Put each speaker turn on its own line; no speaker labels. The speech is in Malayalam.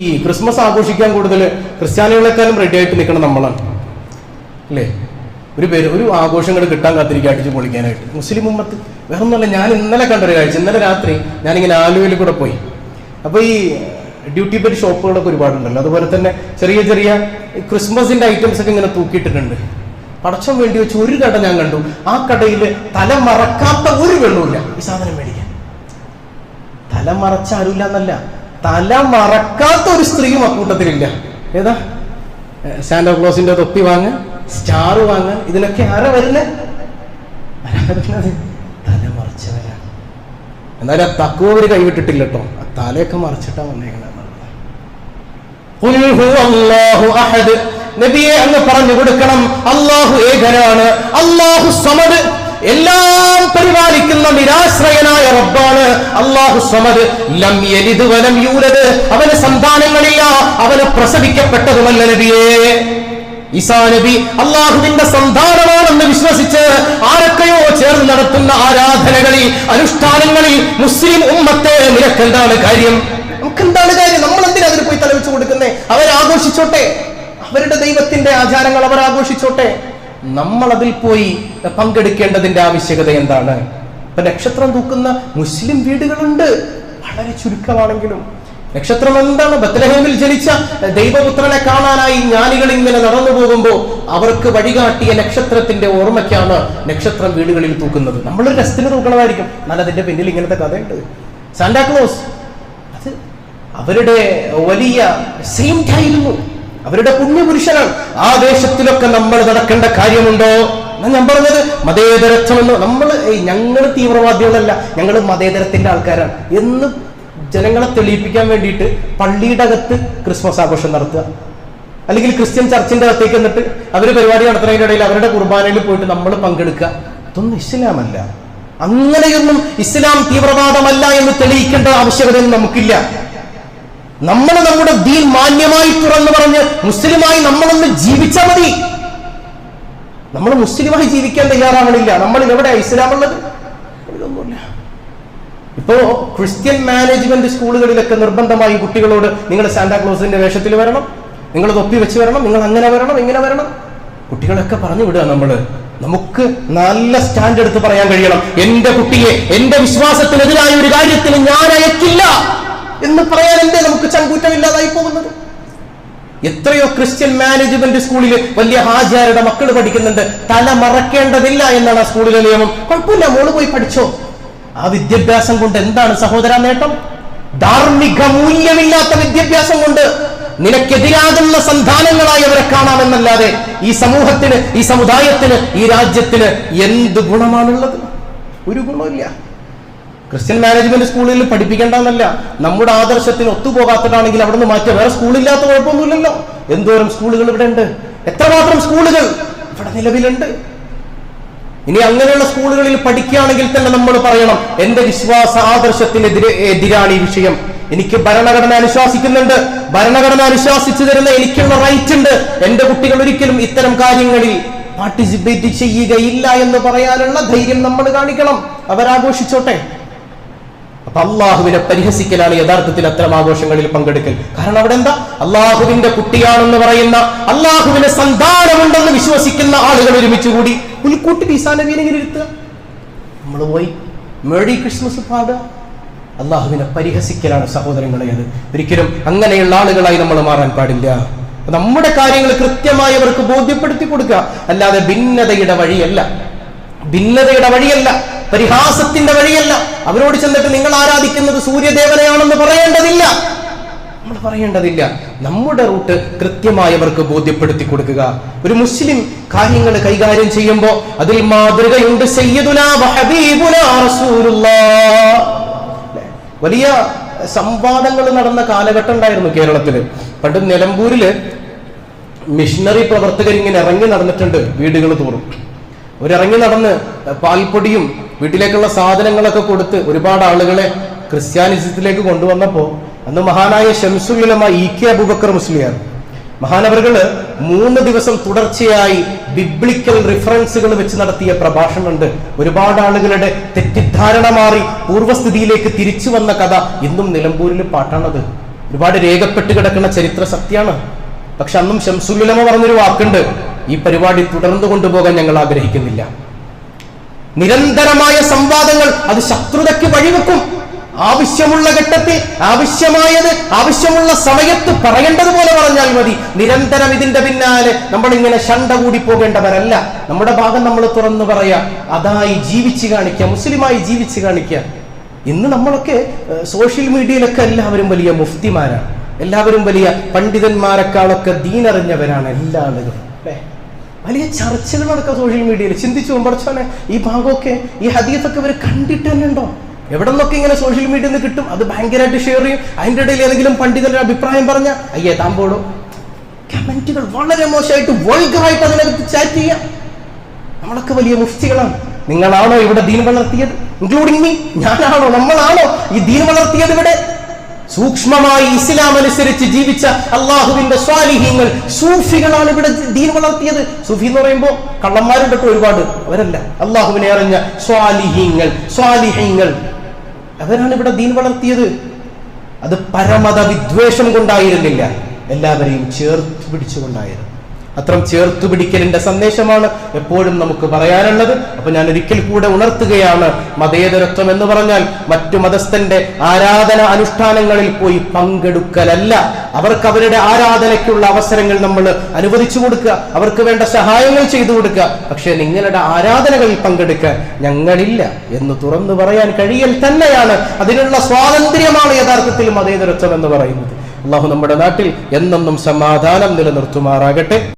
ഈ ക്രിസ്മസ് ആഘോഷിക്കാൻ കൂടുതൽ ക്രിസ്ത്യാനികളെക്കാളും റെഡി ആയിട്ട് നിൽക്കണം നമ്മളാണ്. അല്ലേ? ഒരു പേര് ഒരു ആഘോഷങ്ങൾ കിട്ടാൻ കാത്തിരിക്കുക അടിച്ച് പൊളിക്കാനായിട്ട്. മുസ്ലിം ഉമ്മത്ത് വേറെ ഒന്നുമല്ല ഞാൻ ഇന്നലെ കണ്ടൊരു കാഴ്ച. ഇന്നലെ രാത്രി ഞാനിങ്ങനെ ആലുവയിൽ കൂടെ പോയി. അപ്പോൾ ഈ ഡ്യൂട്ടി പേര് ഷോപ്പുകളൊക്കെ ഒരുപാടുണ്ടല്ലോ. അതുപോലെ തന്നെ ചെറിയ ചെറിയ ക്രിസ്മസിന്റെ ഐറ്റംസ് ഒക്കെ ഇങ്ങനെ തൂക്കിയിട്ടിട്ടുണ്ട്. പടച്ചം വേണ്ടി വെച്ച് ഒരു കട ഞാൻ കണ്ടു. ആ കടയിൽ തല മറക്കാത്ത ഒരു വെള്ളമില്ല ഈ സാധനം മേടിക്കാൻ. തല മറച്ച ആരുമില്ല എന്നല്ല. തല മറക്കാത്ത ഒരു സ്ത്രീയും അക്കൂട്ടത്തിലില്ല. ഏതാ? സാന്റാക്ലോസിന്റെ തൊപ്പി വാങ്ങാൻ സ്റ്റാർ വാങ്ങാൻ ഇതിനൊക്കെ ആരാ വരുന്നത്? തല മറച്ചവരാണ് എന്നാലും ആ തക്കുവ അവർ കൈവിട്ടിട്ടില്ല കേട്ടോ ആ തലയൊക്കെ മറച്ചിട്ടാ വന്നേക്കണെന്നുള്ളത് നബിയെ അങ്ങ് പറഞ്ഞു കൊടുക്കണം. അള്ളാഹു ഏകനാണ്. അള്ളാഹു സമത് എല്ലാം പരിപാലിക്കുന്ന നിരാശ്രയനായ റബ്ബാണ് അള്ളാഹു സമദ്. ലം യലിദ് വലം യൂലദ്. അവന് സന്താനങ്ങളില്ല. അവന് പ്രസവിക്കപ്പെട്ടതുമല്ല നബിയേ. ഈസാ നബി അള്ളാഹുവിന്റെ സന്താനമാണെന്ന് വിശ്വസിച്ച് ആരൊക്കെയോ ചേർന്ന് നടത്തുന്ന ആരാധനകളിൽ അനുഷ്ഠാനങ്ങളിൽ മുസ്ലിം ഉമ്മത്തെ നിനക്കെന്താണ് കാര്യം? നമുക്കെന്താണ് കാര്യം? നമ്മൾ എന്തിനാ അതിന് പോയി തലവെച്ച് കൊടുക്കുന്നേ? അവരാഘോഷിച്ചോട്ടെ? അവരുടെ ദൈവത്തിന്റെ ആചാരങ്ങൾ അവർ ആഘോഷിച്ചോട്ടെ? നമ്മൾ അതിൽ പോയി പങ്കെടുക്കേണ്ടതിന്റെ ആവശ്യകത എന്താണ്? ഇപ്പൊ നക്ഷത്രം തൂക്കുന്ന മുസ്ലിം വീടുകളുണ്ട്. വളരെ ചുരുക്കമാണെങ്കിലും. നക്ഷത്രം എന്താണ്? ബത്തലഹേമിൽ ജനിച്ച ദൈവപുത്രനെ കാണാനായി ജ്ഞാനികൾ ഇങ്ങനെ നടന്നു പോകുമ്പോൾ അവർക്ക് വഴികാട്ടിയ നക്ഷത്രത്തിന്റെ ഓർമ്മയ്ക്കാണ് നക്ഷത്രം വീടുകളിൽ തൂക്കുന്നത്. നമ്മളൊരു രസത്തിന് തൂക്കണമായിരിക്കും. എന്നാൽ അതിന്റെ പിന്നിൽ ഇങ്ങനത്തെ കഥയുണ്ട്. സാന്റാക്ലോസ്. അത് അവരുടെ വലിയ സെയിം ആയിരുന്നു അവരുടെ പുണ്യപുരുഷനാണ് ആ ദേശത്തിലൊക്കെ നമ്മൾ നടക്കേണ്ട കാര്യമുണ്ടോ? ഞാൻ പറഞ്ഞത് മതേതരത്വമെന്ന് നമ്മൾ ഞങ്ങൾ തീവ്രവാദികളല്ല. ഞങ്ങൾ മതേതരത്തിന്റെ ആൾക്കാരാണ്. എന്ന് ജനങ്ങളെ തെളിയിപ്പിക്കാൻ വേണ്ടിയിട്ട് പള്ളിയുടെ അകത്ത് ക്രിസ്മസ് ആഘോഷം നടത്തുക. അല്ലെങ്കിൽ ക്രിസ്ത്യൻ ചർച്ചിന്റെ അകത്തേക്ക് എന്നിട്ട് അവർ പരിപാടി നടത്തുന്നതിന്റെ ഇടയിൽ അവരുടെ കുർബാനയിൽ പോയിട്ട് നമ്മൾ പങ്കെടുക്കുക. ഇതൊന്നും ഇസ്ലാമല്ല. അങ്ങനെയൊന്നും ഇസ്ലാം തീവ്രവാദമല്ല എന്ന് തെളിയിക്കേണ്ട ആവശ്യകതയൊന്നും നമുക്കില്ല. നമ്മൾ നമ്മുടെ ദീൻ മാന്യമായി തുറന്നു പറഞ്ഞ് മുസ്ലിമായി നമ്മളൊന്ന് ജീവിച്ചാൽ മതി. നമ്മൾ മുസ്ലിമായി ജീവിക്കാൻ തയ്യാറാവണില്ല. നമ്മൾ എവിടെ ഇസ്ലാമുള്ളത് ഇതൊന്നുമില്ല. ഇപ്പോ ക്രിസ്ത്യൻ മാനേജ്മെന്റ് സ്കൂളുകളിലൊക്കെ നിർബന്ധമായി കുട്ടികളോട് നിങ്ങൾ സാന്താക്ലോസിന്റെ വേഷത്തിൽ വരണം നിങ്ങൾ തൊപ്പി വെച്ച് വരണം നിങ്ങൾ അങ്ങനെ വരണം ഇങ്ങനെ വരണം. കുട്ടികളൊക്കെ പറഞ്ഞു വിടുക നമ്മൾ. നമുക്ക് നല്ല സ്റ്റാൻഡ് എടുത്ത് പറയാൻ കഴിയണം. എന്റെ കുട്ടിയെ എന്റെ വിശ്വാസത്തിനെതിരായ ഒരു കാര്യത്തിന് ഞാൻ അയക്കില്ല. എന്ന് പറയാൻ എന്തേ നമുക്ക് ചങ്കൂറ്റമില്ലാതായി പോകുന്നത്? എത്രയോ ക്രിസ്ത്യൻ മാനേജ്മെന്റ് സ്കൂളിൽ വലിയ ഹാജാരുടെ മക്കൾ പഠിക്കുന്നുണ്ട്. തല മറക്കേണ്ടതില്ല എന്നാണ് ആ സ്കൂളിലെ നിയമം. കുഴപ്പമില്ല മോൾ പോയി പഠിച്ചോ. ആ വിദ്യാഭ്യാസം കൊണ്ട് എന്താണ് സഹോദര നേട്ടം? ധാർമ്മിക മൂല്യമില്ലാത്ത വിദ്യാഭ്യാസം കൊണ്ട് നിനക്കെതിരാകുന്ന സന്താനങ്ങളായി അവരെ കാണാമെന്നല്ലാതെ ഈ സമൂഹത്തിന് ഈ സമുദായത്തിന് ഈ രാജ്യത്തിന് എന്ത് ഗുണമാണുള്ളത്? ഒരു ഗുണമില്ല ക്രിസ്ത്യൻ മാനേജ്മെന്റ് സ്കൂളിൽ പഠിപ്പിക്കേണ്ടെന്നല്ല നമ്മുടെ ആദർശത്തിന് ഒത്തുപോകാത്തതാണെങ്കിൽ അവിടെ നിന്ന് മാറ്റുക വേറെ സ്കൂളില്ലാത്ത കുഴപ്പമൊന്നുമില്ലല്ലോ. എന്തോരം സ്കൂളുകൾ ഇവിടെ ഉണ്ട് എത്രമാത്രം സ്കൂളുകൾ ഇവിടെ നിലവിലുണ്ട്? ഇനി അങ്ങനെയുള്ള സ്കൂളുകളിൽ പഠിക്കുകയാണെങ്കിൽ തന്നെ നമ്മൾ പറയണം എന്റെ വിശ്വാസ ആദർശത്തിനെതിരെ എതിരാണ് ഈ വിഷയം. എനിക്ക് ഭരണഘടന അനുശാസിക്കുന്നുണ്ട്. ഭരണഘടന അനുശാസിച്ചു തരുന്ന എനിക്കുള്ള റൈറ്റ് ഉണ്ട്. എന്റെ കുട്ടികൾ ഒരിക്കലും ഇത്തരം കാര്യങ്ങളിൽ പാർട്ടിസിപ്പേറ്റ് ചെയ്യുകയില്ല എന്ന് പറയാനുള്ള ധൈര്യം നമ്മൾ കാണിക്കണം. അവരാഘോഷിച്ചോട്ടെ. അപ്പൊ അള്ളാഹുവിനെ പരിഹസിക്കലാണ് യഥാർത്ഥത്തിൽ അത്തരം ആഘോഷങ്ങളിൽ പങ്കെടുക്കൽ. കാരണം അവിടെ എന്താ? അള്ളാഹുവിന്റെ കുട്ടിയാണെന്ന് പറയുന്ന അള്ളാഹുവിന് സന്താനമുണ്ടെന്ന് വിശ്വസിക്കുന്ന ആളുകൾ ഒരുമിച്ച് കൂടി പുൽക്കൂട്ടി ഈസാനബീനെ ഇങ്ങനെ ഇരുത്തുക? നമ്മൾ പോയി മേടി ക്രിസ്മസ് പാടുക അള്ളാഹുവിനെ പരിഹസിക്കലാണ് സഹോദരങ്ങളെ അത്. ഒരിക്കലും അങ്ങനെയുള്ള ആളുകളായി നമ്മൾ മാറാൻ പാടില്ല. നമ്മുടെ കാര്യങ്ങൾ കൃത്യമായി അവർക്ക് ബോധ്യപ്പെടുത്തി കൊടുക്കുക. അല്ലാതെ ഭിന്നതയുടെ വഴിയല്ല. ഭിന്നതയുടെ വഴിയല്ല. പരിഹാസത്തിന്റെ വഴിയല്ല. അവരോട് ചെന്നിട്ട് നിങ്ങൾ ആരാധിക്കുന്നത് സൂര്യദേവനെയാണെന്ന് പറയേണ്ടതില്ല. നമ്മൾ പറയേണ്ടതില്ല. നമ്മുടെ റൂട്ട് കൃത്യമായി അവർക്ക് ബോധ്യപ്പെടുത്തി കൊടുക്കുക. ഒരു മുസ്ലിം കാര്യങ്ങൾ കൈകാര്യം ചെയ്യുമ്പോൾ അതിൽ മാതൃകയുണ്ട്? വലിയ സംവാദങ്ങൾ നടന്ന കാലഘട്ടം ഉണ്ടായിരുന്നു കേരളത്തിൽ പണ്ട് നിലമ്പൂരിൽ മിഷനറി പ്രവർത്തകർ ഇങ്ങനെ ഇറങ്ങി നടന്നിട്ടുണ്ട് വീടുകൾ തോറും. അവരിറങ്ങി നടന്ന് പാൽപ്പൊടിയും വീട്ടിലേക്കുള്ള സാധനങ്ങളൊക്കെ കൊടുത്ത് ഒരുപാട് ആളുകളെ ക്രിസ്ത്യാനിസത്തിലേക്ക് കൊണ്ടുവന്നപ്പോൾ അന്ന് മഹാനായ ഷംസുലമ ഇ കെ അബുബക്കർ മുസ്ലിയാണ് മഹാനവറുകൾ മൂന്ന് ദിവസം തുടർച്ചയായി ബിബ്ലിക്കൽ റിഫറൻസുകൾ വെച്ച് നടത്തിയ പ്രഭാഷണമുണ്ട്. ഒരുപാട് ആളുകളുടെ തെറ്റിദ്ധാരണ മാറി പൂർവസ്ഥിതിയിലേക്ക് തിരിച്ചു വന്ന കഥ ഇന്നും നിലമ്പൂരിൽ പാട്ടാണത്. ഒരുപാട് രേഖപ്പെട്ട് കിടക്കുന്ന ചരിത്ര സത്യമാണ്. പക്ഷെ അന്നും ഷംസുലമ പറഞ്ഞൊരു വാക്കുണ്ട് ഈ പരിപാടി തുടർന്നു കൊണ്ടുപോകാൻ ഞങ്ങൾ ആഗ്രഹിക്കുന്നില്ല. നിരന്തരമായ സംവാദങ്ങൾ അത് ശത്രുതയ്ക്ക് വഴിവെക്കും. ആവശ്യമുള്ള ഘട്ടത്തിൽ ആവശ്യമായത് ആവശ്യമുള്ള സമയത്ത് പറയേണ്ടതുപോലെ പറഞ്ഞാൽ മതി. നിരന്തരം ഇതിന്റെ പിന്നാലെ നമ്മൾ ഇങ്ങനെ ഷണ്ട കൂടി പോകേണ്ടവരല്ല. നമ്മുടെ ഭാഗം നമ്മൾ തുറന്നു പറയാ അതായി ജീവിച്ചു കാണിക്കുക മുസ്ലിമായി ജീവിച്ചു കാണിക്കുക ഇന്ന് നമ്മളൊക്കെ സോഷ്യൽ മീഡിയയിലൊക്കെ എല്ലാവരും വലിയ മുഫ്തിമാരാണ്. എല്ലാവരും വലിയ പണ്ഡിതന്മാരെക്കാളൊക്കെ ദീനറിഞ്ഞവരാണ് എല്ലാ ആളുകളും വലിയ ചർച്ചകൾ നടക്കുക സോഷ്യൽ മീഡിയയിൽ ചിന്തിച്ചു പഠിച്ചോനെ ഈ ഭാഗമൊക്കെ ഈ ഹദീഫൊക്കെ ഇവർ കണ്ടിട്ട് തന്നെ ഉണ്ടോ? എവിടെ നിന്നൊക്കെ ഇങ്ങനെ സോഷ്യൽ മീഡിയയിൽ നിന്ന് കിട്ടും? അത് ഭയങ്കരമായിട്ട് ഷെയർ ചെയ്യും. അതിന്റെ ഇടയിൽ ഏതെങ്കിലും പണ്ഡിതരുടെ അഭിപ്രായം പറഞ്ഞ അയ്യേ താമ്പോടോ കമന്റുകൾ വളരെ മോശമായിട്ട് വൾഗറായിട്ട് അതിനകത്ത് ചാറ്റ് ചെയ്യാം. നമ്മളൊക്കെ വലിയ മുഫ്തികളാണ്. നിങ്ങളാണോ ഇവിടെ ദീൻ വളർത്തിയത്? ഇൻക്ലൂഡിങ് മീ ഞാനാണോ? നമ്മളാണോ ഈ ദീൻ വളർത്തിയത് ഇവിടെ? സൂക്ഷ്മമായി ഇസ്ലാം അനുസരിച്ച് ജീവിച്ച അള്ളാഹുവിന്റെ സ്വാലിഹ്യങ്ങൾ സൂഫികളാണ് ഇവിടെ ദീൻ വളർത്തിയത്. സൂഫി എന്ന് പറയുമ്പോൾ കള്ളന്മാരുണ്ട് ഒരുപാട്. അവരല്ല. അള്ളാഹുവിനെ അറിഞ്ഞ സ്വാലിഹ്യങ്ങൾ സ്വാലിഹ്യങ്ങൾ അവരാണ് ഇവിടെ ദീൻ വളർത്തിയത്. അത് പരമത വിദ്വേഷം കൊണ്ടായിരുന്നില്ല. എല്ലാവരെയും ചേർത്ത് പിടിച്ചുകൊണ്ടായിരുന്നു. അത്തരം ചേർത്തു പിടിക്കലിന്റെ സന്ദേശമാണ് എപ്പോഴും നമുക്ക് പറയാനുള്ളത്. അപ്പൊ ഞാൻ ഒരിക്കൽ കൂടെ ഉണർത്തുകയാണ്. മതേതരത്വം എന്ന് പറഞ്ഞാൽ മറ്റു മതസ്ഥന്റെ ആരാധന അനുഷ്ഠാനങ്ങളിൽ പോയി പങ്കെടുക്കലല്ല. അവർക്ക് അവരുടെ ആരാധനയ്ക്കുള്ള അവസരങ്ങൾ നമ്മൾ അനുവദിച്ചു കൊടുക്കുക. അവർക്ക് വേണ്ട സഹായങ്ങൾ ചെയ്തു കൊടുക്കുക. പക്ഷെ നിങ്ങളുടെ ആരാധനകളിൽ പങ്കെടുക്കാൻ ഞങ്ങളില്ല എന്ന് തുറന്നു പറയാൻ കഴിയൽ തന്നെയാണ്. അതിനുള്ള സ്വാതന്ത്ര്യമാണ് യഥാർത്ഥത്തിൽ മതേതരത്വം എന്ന് പറയുന്നത്. അള്ളാഹു നമ്മുടെ നാട്ടിൽ എന്നെന്നും സമാധാനം നിലനിർത്തുമാറാകട്ടെ.